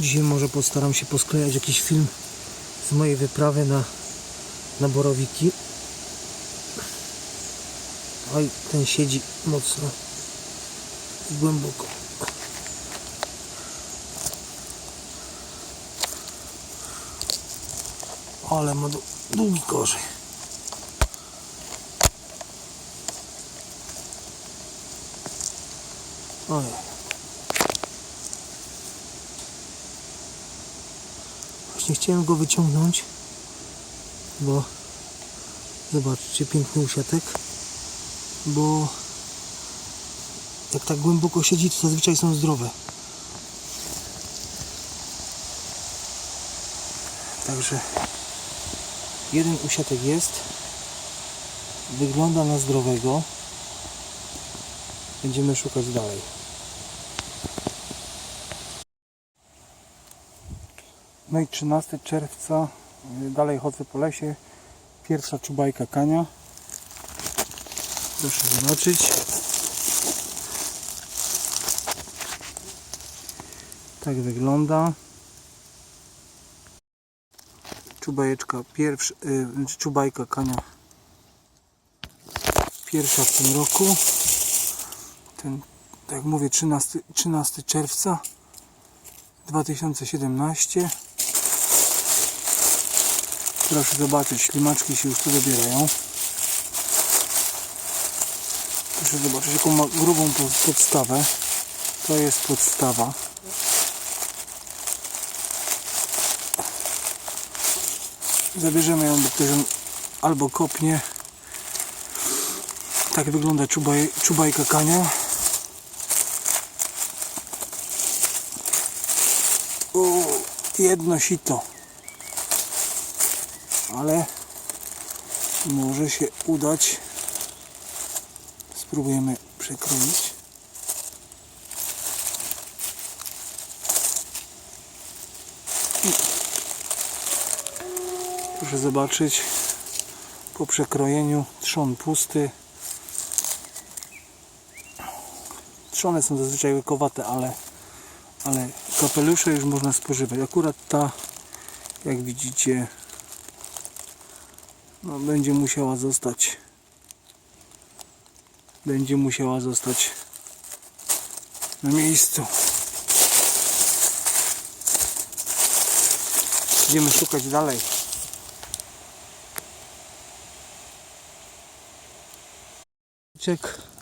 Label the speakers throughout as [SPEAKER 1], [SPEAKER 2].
[SPEAKER 1] Dzisiaj może postaram się posklejać jakiś film z mojej wyprawy na, na borowiki. Oj, ten siedzi mocno i głęboko. Ale ma dłu- długi korzeń. Oj. Właśnie chciałem go wyciągnąć, bo zobaczcie, piękny usiatek, bo jak tak głęboko siedzi, to zazwyczaj są zdrowe. Także jeden usiatek jest, wygląda na zdrowego. Będziemy szukać dalej. No i 13 czerwca, y, dalej chodzę po lesie. Pierwsza czubajka kania. Proszę zobaczyć. Tak wygląda. Czubajeczka pierwsza, y, czubajka kania. Pierwsza w tym roku. Ten, tak jak mówię, 13, 13 czerwca 2017. Proszę zobaczyć, ślimaczki się już tu dobierają. Proszę zobaczyć, jaką ma grubą po- podstawę. To jest podstawa. Zabierzemy ją, ktoś ją albo kopnie. Tak wygląda czubaj, czubajka kania. O, jedno sito. Ale może się udać. Spróbujemy przekroić. Proszę zobaczyć po przekrojeniu trzon pusty. Trzony są zazwyczaj łykowate, ale, ale kapelusze już można spożywać. Akurat ta, jak widzicie, no, będzie musiała zostać będzie musiała zostać na miejscu. Idziemy szukać dalej.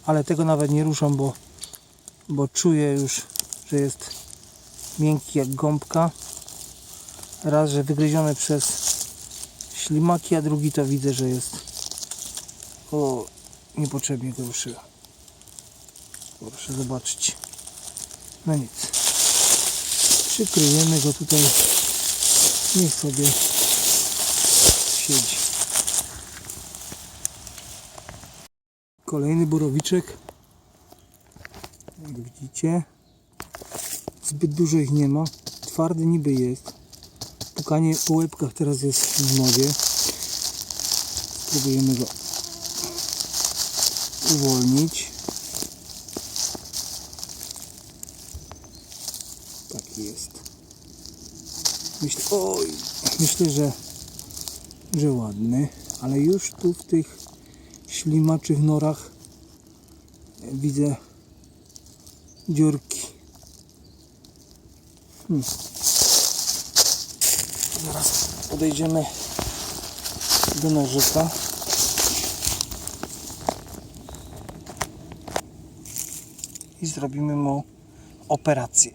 [SPEAKER 1] Ale tego nawet nie ruszam, bo, bo czuję już, że jest miękki jak gąbka. Raz, że wygryziony przez ślimaki, a drugi to widzę, że jest o, niepotrzebnie go ruszyłem. Proszę zobaczyć. No nic. Przykryjemy go tutaj. Niech sobie siedzi. Kolejny borowiczek. Jak widzicie. Zbyt dużo ich nie ma. Twardy niby jest. Pukanie po łebkach teraz jest w modzie. Spróbujemy go uwolnić. Tak jest. Myślę, oj, myślę, że, że ładny, ale już tu w tych ślimaczych norach widzę dziurki. Hmm. Zaraz podejdziemy do nożyka. i zrobimy mu operację.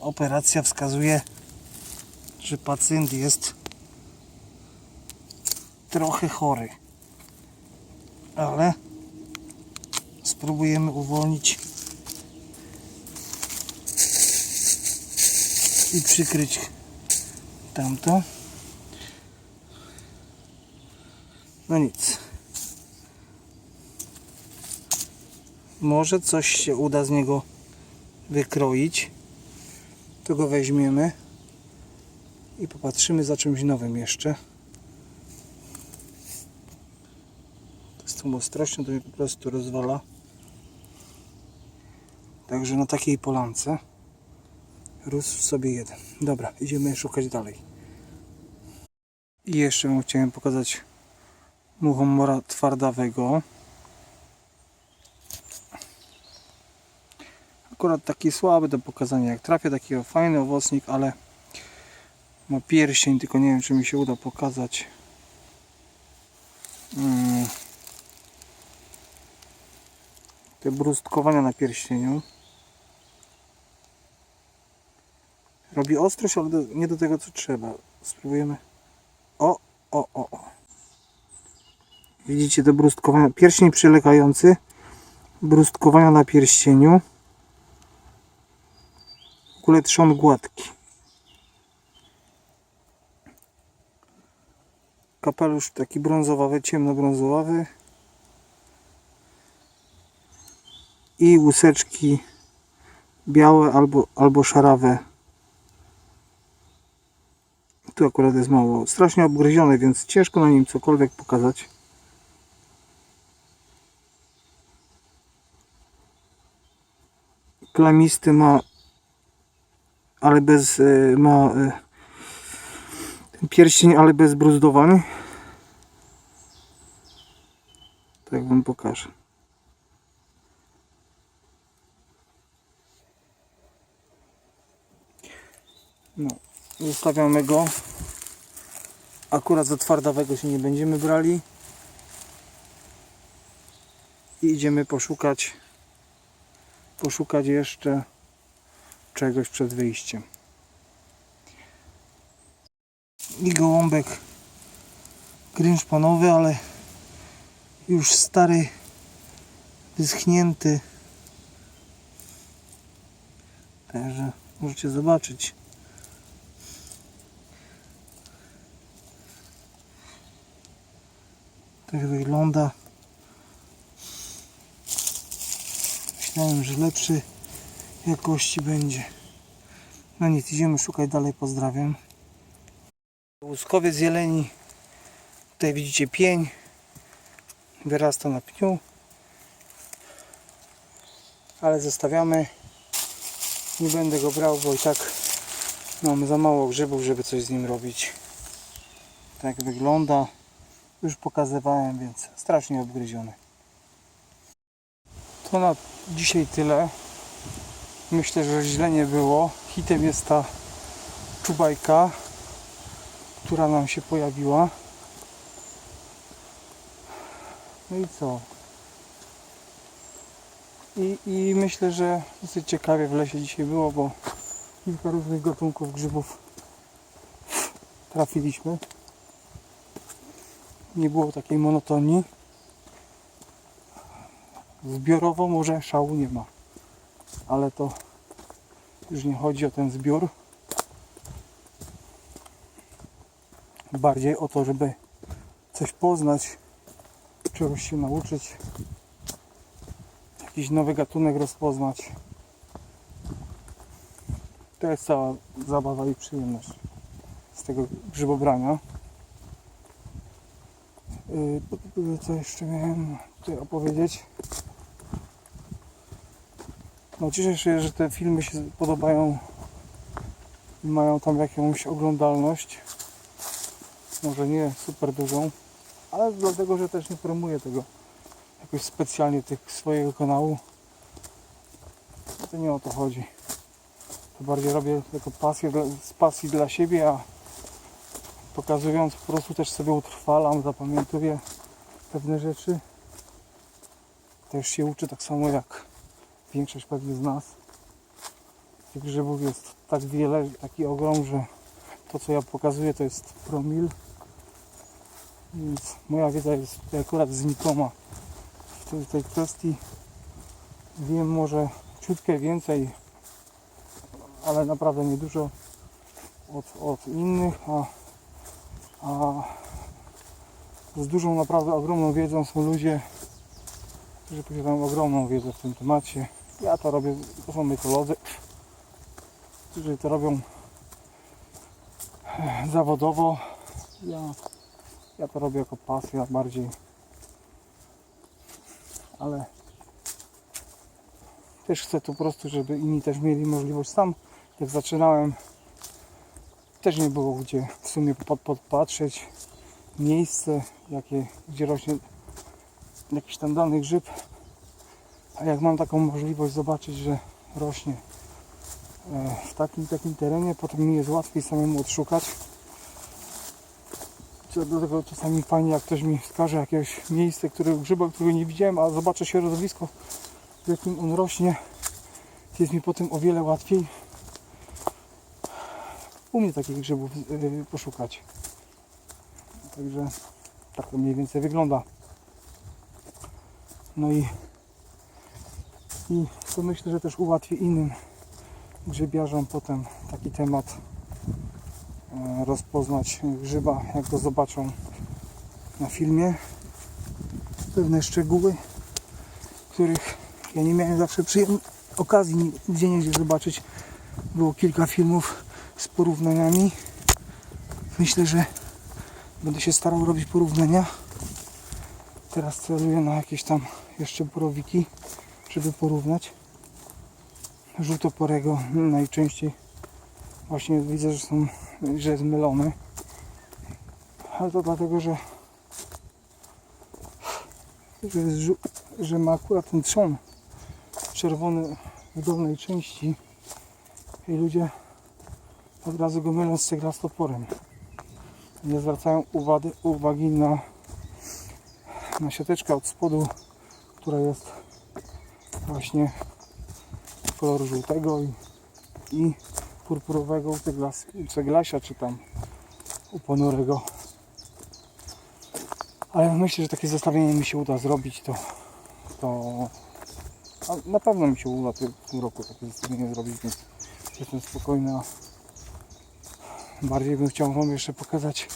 [SPEAKER 1] Operacja wskazuje, że pacjent jest trochę chory, ale spróbujemy uwolnić i przykryć tamto. No nic. Może coś się uda z niego wykroić. To go weźmiemy i popatrzymy za czymś nowym jeszcze. Z tą ostrością to mnie po prostu rozwala. Także na takiej polance Rósł sobie jeden. Dobra, idziemy szukać dalej. I jeszcze wam chciałem pokazać muchomora twardawego. Akurat taki słaby do pokazania. Jak trafię takiego fajny owocnik, ale ma pierścień, tylko nie wiem czy mi się uda pokazać. Mm. Te brustkowania na pierścieniu. Robi ostrość, ale do, nie do tego co trzeba. Spróbujemy. O, o, o, o. Widzicie te brustkowania. Pierścień przylegający. Brustkowania na pierścieniu. W ogóle trzon gładki. Kapelusz taki brązowawy, ciemnobrązowawy. I łuseczki białe albo, albo szarawe. Tu akurat jest mało. Strasznie obgryziony, więc ciężko na nim cokolwiek pokazać. Klamisty ma, ale bez, y, ma ten pierścień, ale bez bruzdowań. Tak wam pokażę. No, zostawiamy go. Akurat za twardawego się nie będziemy brali. I idziemy poszukać poszukać jeszcze czegoś przed wyjściem. I gołąbek grynszpanowy, ale już stary, wyschnięty. Także możecie zobaczyć. Tak wygląda. Myślałem, że lepszy jakości będzie. No nic, idziemy szukać dalej. Pozdrawiam. Łuskowiec zieleni. Tutaj widzicie pień. Wyrasta na pniu. Ale zostawiamy. Nie będę go brał, bo i tak mamy za mało grzybów, żeby coś z nim robić. Tak wygląda. Już pokazywałem, więc strasznie obgryziony. To na dzisiaj tyle. Myślę, że źle nie było. Hitem jest ta czubajka, która nam się pojawiła. No i co? I, I myślę, że dosyć ciekawie w lesie dzisiaj było, bo kilka różnych gatunków grzybów trafiliśmy. Nie było takiej monotonii. Zbiorowo może szału nie ma, ale to już nie chodzi o ten zbiór. Bardziej o to, żeby coś poznać, czegoś się nauczyć, jakiś nowy gatunek rozpoznać. To jest cała zabawa i przyjemność z tego grzybobrania. Yy, co jeszcze miałem tutaj opowiedzieć? No cieszę się, że te filmy się podobają i mają tam jakąś oglądalność. Może nie super dużą, ale dlatego, że też nie promuję tego jakoś specjalnie tych swojego kanału. To nie o to chodzi. To bardziej robię jako pasję z pasji dla siebie, a pokazując po prostu też sobie utrwalam, zapamiętuję pewne rzeczy. Też się uczę tak samo jak większość pewnie z nas. Tych grzybów jest tak wiele, taki ogrom, że to co ja pokazuję to jest promil. Więc moja wiedza jest akurat znikoma w tej, tej kwestii. Wiem może ciutkę więcej, ale naprawdę niedużo od, od innych, a, a z dużą, naprawdę ogromną wiedzą są ludzie, którzy posiadają ogromną wiedzę w tym temacie. Ja to robię, to są mykolodzy, którzy to robią zawodowo. Ja, ja to robię jako pasja bardziej. Ale też chcę tu po prostu, żeby inni też mieli możliwość. Sam
[SPEAKER 2] jak zaczynałem, też nie było gdzie w sumie pod, podpatrzeć miejsce, jakie, gdzie rośnie jakiś tam dany grzyb. A jak mam taką możliwość zobaczyć, że rośnie e, w takim takim terenie, potem mi jest łatwiej samemu odszukać. Do tego czasami fajnie, jak ktoś mi wskaże jakieś miejsce, które, grzyba, którego nie widziałem, a zobaczę środowisko, w jakim on rośnie, jest mi potem o wiele łatwiej u mnie takich grzybów yy, poszukać. Także tak to mniej więcej wygląda. No i, i to myślę, że też ułatwi innym grzybiarzom potem taki temat e, rozpoznać grzyba, jak go zobaczą na filmie. Pewne szczegóły, których ja nie miałem zawsze przyjem- okazji gdzie zobaczyć. Było kilka filmów z porównaniami. Myślę, że będę się starał robić porównania. Teraz celuję na jakieś tam jeszcze borowiki, żeby porównać. Żółtoporego najczęściej właśnie widzę, że są, że jest mylony. Ale to dlatego, że że, że ma akurat ten trzon czerwony w dolnej części i ludzie od razu go mylą z ceglastoporem. Nie zwracają uwagi, uwagi na, na siateczkę od spodu, która jest właśnie koloru żółtego i, i purpurowego u ceglas, u ceglasia, czy tam u ponurego. Ale myślę, że takie zestawienie mi się uda zrobić, to, to na pewno mi się uda w tym roku takie zestawienie zrobić, więc jestem spokojny. Bardziej bym chciał Wam jeszcze pokazać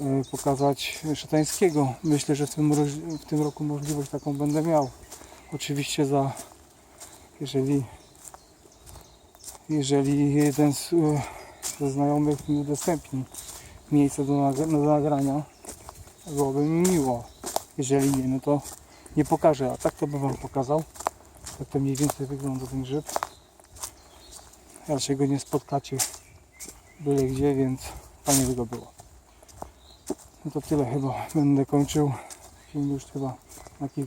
[SPEAKER 2] e, pokazać szatańskiego. Myślę, że w tym, w tym roku możliwość taką będę miał. Oczywiście za jeżeli jeżeli jeden z, e, ze znajomych mi udostępni miejsce do, do nagrania, byłoby mi miło. Jeżeli nie, no to nie pokażę, a tak to bym Wam pokazał. Jak to mniej więcej wygląda ten grzyb. Raczej go nie spotkacie byle gdzie, więc fajnie by go było. No to tyle chyba. Będę kończył. Film już chyba na kilka